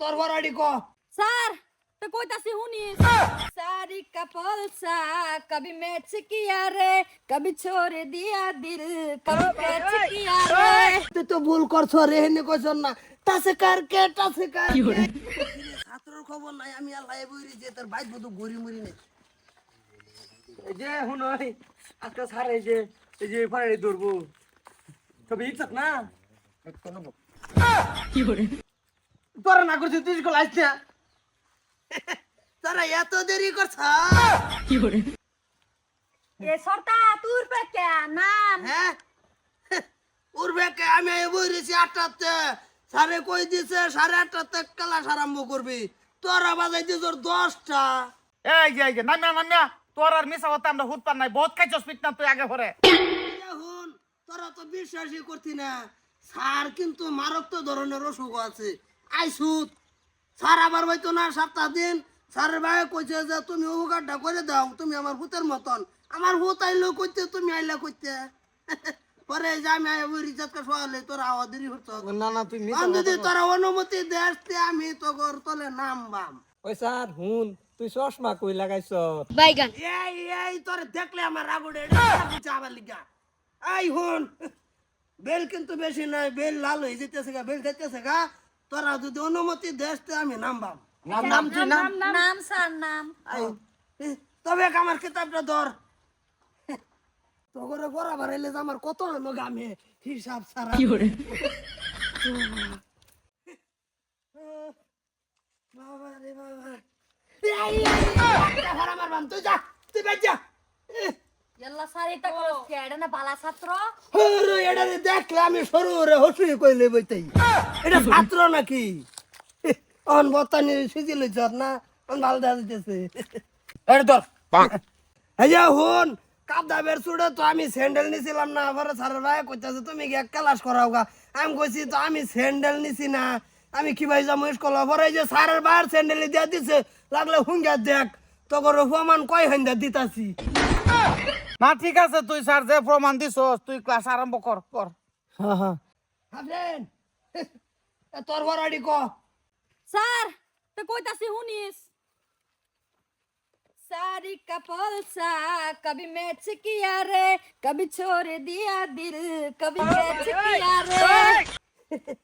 তোর বড়ডি কো? স্যার তো কইতাছি হুনি সারি কপল কবি ম্যাচ কিয়া রে কবি ছোড় দিয়া দিল কবি ম্যাচ কিয়া রে। তুই তো ভুল রে হেনে না। তাসে কার কে তাসে কার কে ছাত্রর খবর নাই আমি আর যে তোর বাইক বন্ধু গরি মরি নেই। যে হুন আজকে যে এই যে ফারে ধরবো। তবে ইচ্ছা না? কি করে তোরা না করছিস তুই স্কুল আসছে না তোরা এত দেরি করছ? এ সরতা তুর পে কে? নাম। হ্যাঁ? আমি বইরেছি আটটাতে। সাড়ে কই দিছে? সাড়ে আটটাতে ক্লাস আরম্ভ করবি। তোরা বাজাই দিছ দশটা। এই যে এই যে নামিয়া নামিয়া। তোর আর মিশা হতে আমরা হুট পার নাই। বহুত খাইছস পিট না তুই আগে পরে এখন তোরা তো বিশ্বাসই করতি না। স্যার কিন্তু মারাত্মক ধরনের অসুখ আছে। আইসুত। স্যার আবার হয়তো না সপ্তাহ দিন। স্যারের ভাই কইছে যে তুমি উপকারটা করে দাও তুমি আমার ভূতের মতন। আমার ভূত আইলো কইতে তুমি আইলা কইতে? পরে যে আমি আই রিচার্জকে সহালে তোরা আওয়া দেরি হচ্ছে না না তুই আমি যদি তোরা অনুমতি দেস আমি তো ঘর তলে নাম বাম ওই স্যার হুন তুই চশমা কই লাগাইছ? বাইগান। এই এই তোর দেখলে আমার রাগুড়ে আবার লিগা। এই হুন বেল কিন্তু বেশি নাই বেল লাল হয়ে যেতেছে গা বেল খাইতেছে গা। তোরা যদি অনুমতি তে আমি নামবাম নাম নাম তুই নাম নাম স্যার নাম তবে এক আমার কিতাবটা ধর তোগরে গড়া বাড়াইলে যে আমার কত হলো গামে হিসাব সারা বাবা রে বাবা আমার বাম, তুই যা তুই বেজ যা দেখলে আমি সরু রে হসুই কইলে বইতাই এটা ছাত্র নাকি অন বতানি সিজি না অন ভালো দেখা দিতেছে এই ধর এই যে হুন কাদাবের চুড়ে তো আমি স্যান্ডেল নিছিলাম না পরে স্যারের ভাই কইতাছে তুমি গিয়ে ক্লাস করাও গা আমি কইছি তো আমি স্যান্ডেল নিছি না আমি কি ভাই যাব স্কুল পরে এই যে স্যারের ভাইয়ের স্যান্ডেল দিয়া দিছে লাগলে হুঙ্গা দেখ তোর প্রমাণ কয় হান্দা দিতাছি না ঠিক আছে তুই স্যার যে প্রমাণ দিছস তুই ক্লাস আরম্ভ কর কর হ্যাঁ হ্যাঁ হাফেন তোর বড়াড়ি ক স্যার তো কইতাছি শুনিস सारी का पलसा कभी मैच किया रे कभी छोड़ दिया दिल कभी मैच किया रे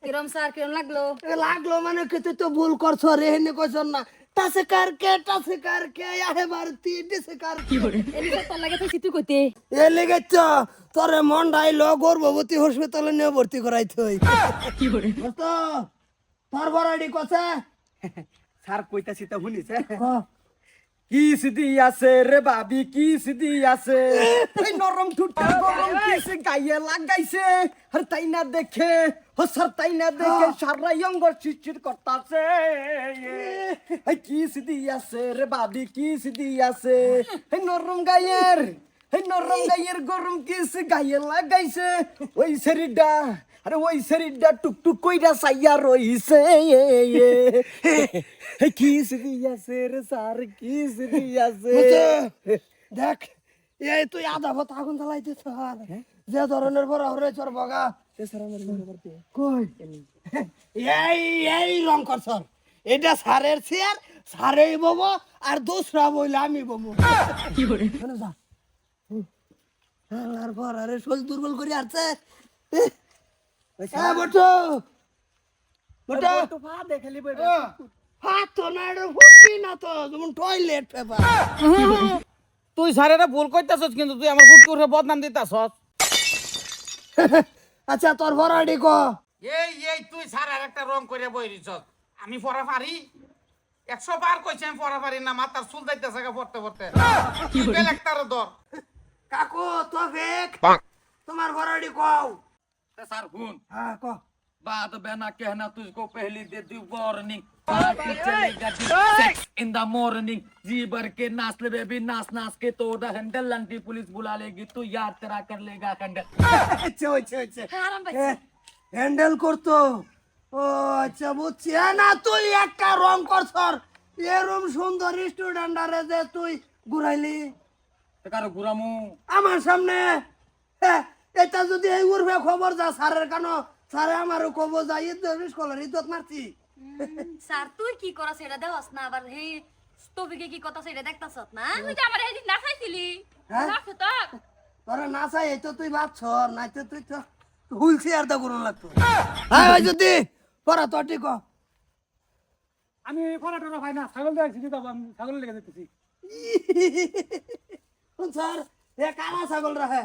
কিরম স্যার কিরম লাগলো এ লাগলো মানে কি তুই তো ভুল করছো রে হেনে কইছ না টাসে কার কে টাসে কার কে? আহে মারতি ডিসে কার কে? এদিকে তোর লাগে তুই তুই কইতে। এ লেগেছ তোরে মন ডাইলো গর্ভবতী হসপিটালে নিয়ে ভর্তি করাইতে হই দোস্ত, তোর বড়াড়ি কছে? স্যার কইতাছি তো শুনিস কি? সিদ্ধি আছে রে বাবি কি সিদ্ধি আছে? এই নরম ঠুটা গরম কিসে গায়ে লাগাইছে? আর তাই না দেখে ও স্যার তাই না দেখে সারা অঙ্গ শিরশির করতাছে। কি সিদ্ধি আছে রে বাবি কি সিদ্ধি আছে? এই নরম গায়ের এই নরম গায়ের গরম কিসে গায়ে লাগাইছে। ওই শরীরটা আরে ওই শরীরটা টুকটুক কইরা সাইয়া রইছে। কি সিদ্ধি আছে রে স্যার কি সিদ্ধি আছে? দেখ এই তুই আধা ভত আগুন জ্বালাইতে স্যার যে ধরনের বড় হরে চর বগা। কই? এই এই রং কর স্যার এটা সারের চেয়ার সারেই ববো আর দোসরা বইলে আমি করে যা। পর আরে শরীর দুর্বল করে আসছে হ্যাঁ বটো। বটো। হাত তো না এটা ফুটি না তো যেমন টয়লেট পেপার তুই স্যারেরা ভুল কইতাছস কিন্তু তুই আমার ফুট করে বদনাম দিতাছস। আচ্ছা তোর ভরাডি ক? এই এই তুই স্যার আর একটা রং করে বই দিছস আমি পড়া পারি একশো বার কইছি আমি পড়া পারি না মাথার চুল যাইতেছে গা পড়তে পড়তে বেল একটার ধর কাকু তো বেক তোমার ভরাডি কও सर हुन হ্যাঁ ক बात बहना कहना तुझको पहली दे दी वार्निंग पार्टी चलेगा सेक्स इन द मॉर्निंग जी भर के नाच ले बेबी नाच नाच के तोड़ हैंडल लंटी पुलिस बुला लेगी तू याद तेरा कर लेगा कंडल আচ্ছা আচ্ছা আচ্ছা হারাম পাইছি হ্যান্ডেল করতো ও আচ্ছা বুঝছি। হ্যাঁ না তুই একটা রং করছর এরম সুন্দর স্টুডেন্টারে যে তুই ঘুরাইলি। কারও ঘুরামু? আমার সামনে এটা যদি এই উর্ফে খবর যা স্যারের কেন? স্যারে আমারও খবর যা ঈদ স্কলের ইদত মারছি। স্যার তুই কি করছ এটা দেওয়াস না আবার হে স্তবিকে কি কথা সেটা দেখতাছ না? তুই তো আমার এদিন নাচাইছিলি হ্যাঁ? নাচো তো? তোরা নাচাই এই তো তুই ভাবছ নাই তো তুই তো হুইল চেয়ার তো করুন লাগতো। হ্যাঁ। যদি পড়া তো ঠিক। আমি ফরাটা ভাই না ছাগল দেখছি দিতে আমি ছাগল লেগে যেতেছি স্যার এ কালা ছাগল রাখে।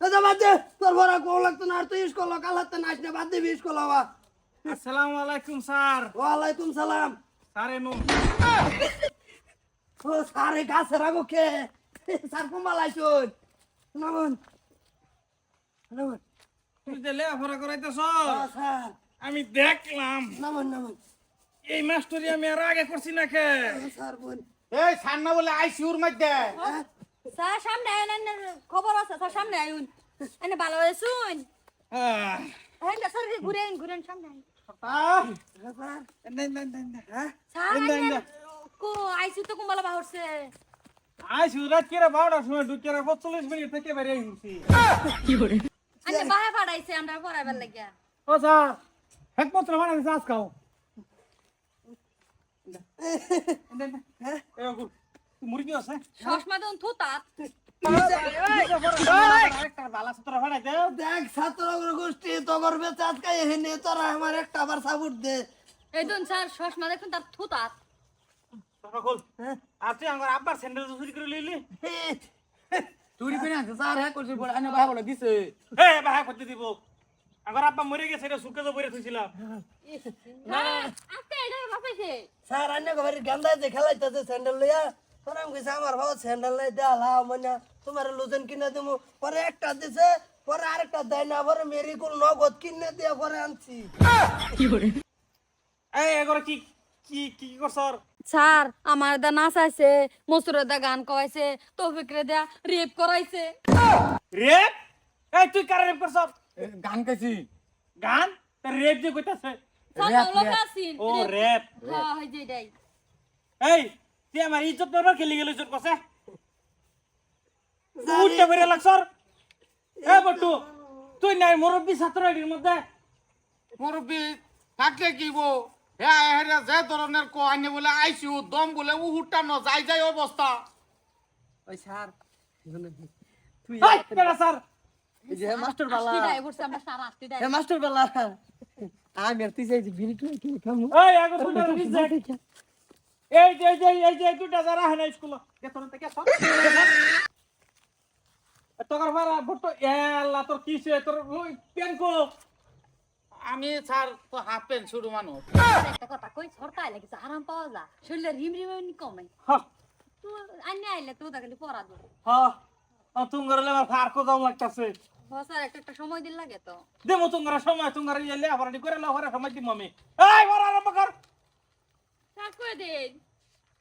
তো বাদ দে তোর বড় কোন লাগতো না আর তুই স্কুল কাল হাতে নাচ না বাদ দিবি স্কুল হওয়া আসসালামু আলাইকুম স্যার। ওয়ালাইকুম সালাম। স্যার এনু। ও স্যার গাছে রাখো কে? স্যার কুমালাইছুন নামুন নামুন তুই যে লেখাপড়া করাইতেছ? ও, স্যার। আমি দেখলাম। নামুন নামুন। এই মাস্টারি আমি আর আগে করছি না কে ও, স্যার এই সান্না বলে আইসিউর মধ্যে স্যার সামনে আইন খবর আছে স্যার সামনে আইন এনে ভালো হয়ে শুন। হ্যাঁ স্যার ঘুরে আইন ঘুরে সামনে আইন হ্যাঁ? আইসু তো বাহরছে। আইসি রাত কেরা বারোটার সময় ঢুকে পঁচল্লিশ মিনিট থেকে বেরিয়ে গেছি আন্নে বাহে পাড়াইছে আমরা পড়াইবার লাগিয়া। ও স্যার। একমাত্র বানা দিছে আজ খাও। হ্যাঁ? মুরগি আছে দন দেখ ছাত্র গোষ্ঠী তোর বেঁচে আজকে এখানে তোরা আমার একটা আবার সাপোর্ট দে। এই দন স্যার চশমা দেখুন তার থুতাত আর তুই আমার আব্বার স্যান্ডেল চুরি করে লইলি? চুরি করে আনছে স্যার হ্যাঁ করছে পরে আনে ভাই বলে দিছে। হে বাহা করতে দিব। আমার আব্বা মরে গেছে এটা সুকে তো বইরে থইছিলাম আজকে এটা বাপাইছে স্যার আন্য ঘরে গেন্দা যে খেলাইতেছে স্যান্ডেল লইয়া তোরা আমি কইছে আমার ভাও স্যান্ডেল লাই দেয়া লাও মানে তোমার লুজেন কিনে দেবো পরে একটা দিছে পরে আরেকটা দেয় না পরে মেরিকুল নগদ কিনে দিয়ে পরে আনছি। কি করে এই এগরে কি কি কি কি করছর স্যার আমার দা নাচাইছে মসুরে দা গান করাইছে তৌফিকরে দা রেপ করাইছে। রেপ? এই তুই কার রেপ করছর গান গাইছি। গান? তা রেপ যে কইতাছে। ও রেপ হ্যাঁ হই যে এটাই এই তুই আমার ইজ্জত নরবার খেলি গেল ইজ্জত কসে উঠতে বেরিয়ে লাগছর এ বটু তুই নাই মুরব্বী ছাত্র এর মধ্যে। মুরব্বী থাকলে কি বো হ্যাঁ হ্যাঁ যে ধরনের কো আইনে বলে আইসিউ দম বলে উহুটা ন যাই যাই অবস্থা। ওই স্যার তুই এই স্যার। যে মাস্টার বালা এ মাস্টার বালা আমি আর তুই যাই বিড়ি টুই কি খামু। এই আগো তুই রিজেক্ট এই যে এই যে এই যে দুটা যারা হানা স্কুল। কে তোর তোর। ফারা ভুট্টো। এলা তোর কিসে তোর ওই পেন কো আমি স্যার তো হাফ প্যান্ট শুরু মানুষ। একটা কথা কই সরকার লাগিছে আরাম পাওয়া যা রিম রিম কমে। তুই আইলে তুই তাকে পড়া দো হ্যাঁ তুমি গরলে আমার ফার কো দাম লাগতাছে। হ স্যার একটা একটা সময় দিন লাগে তো। দেমো তোমার সময় তোমার ইলে আবার করে লো করে সময় দিম আমি। এই বড় আরম্ভ কর। স্যার করে দেন।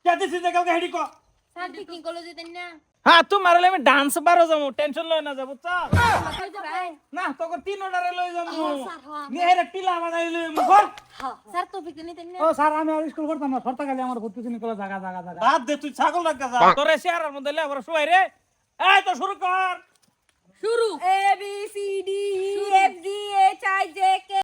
কে দিছি যে কালকে হেডি কো? স্যার তুই কি কলেজ না? হ্যাঁ তোমার আমি ডান্স বারো যাব টেনশন লয় না যাব। চা না তোকে তিন অর্ডারে লই যাব। হ্যাঁ, হ্যাঁ। মেহের টিলা বানাই লই মুখর হ্যাঁ স্যার তো বিকে নিতেন না? ও স্যার আমি আর স্কুল করতাম না সরতা খালি আমার ভর্তি চিনি করে জায়গা জায়গা জায়গা বাদ দে তুই ছাগল রাখা যা। তোরে শেয়ারের মধ্যে লে আবার শুয়াই রে। এই তো শুরু কর। শুরু। A B C D E F G H I J K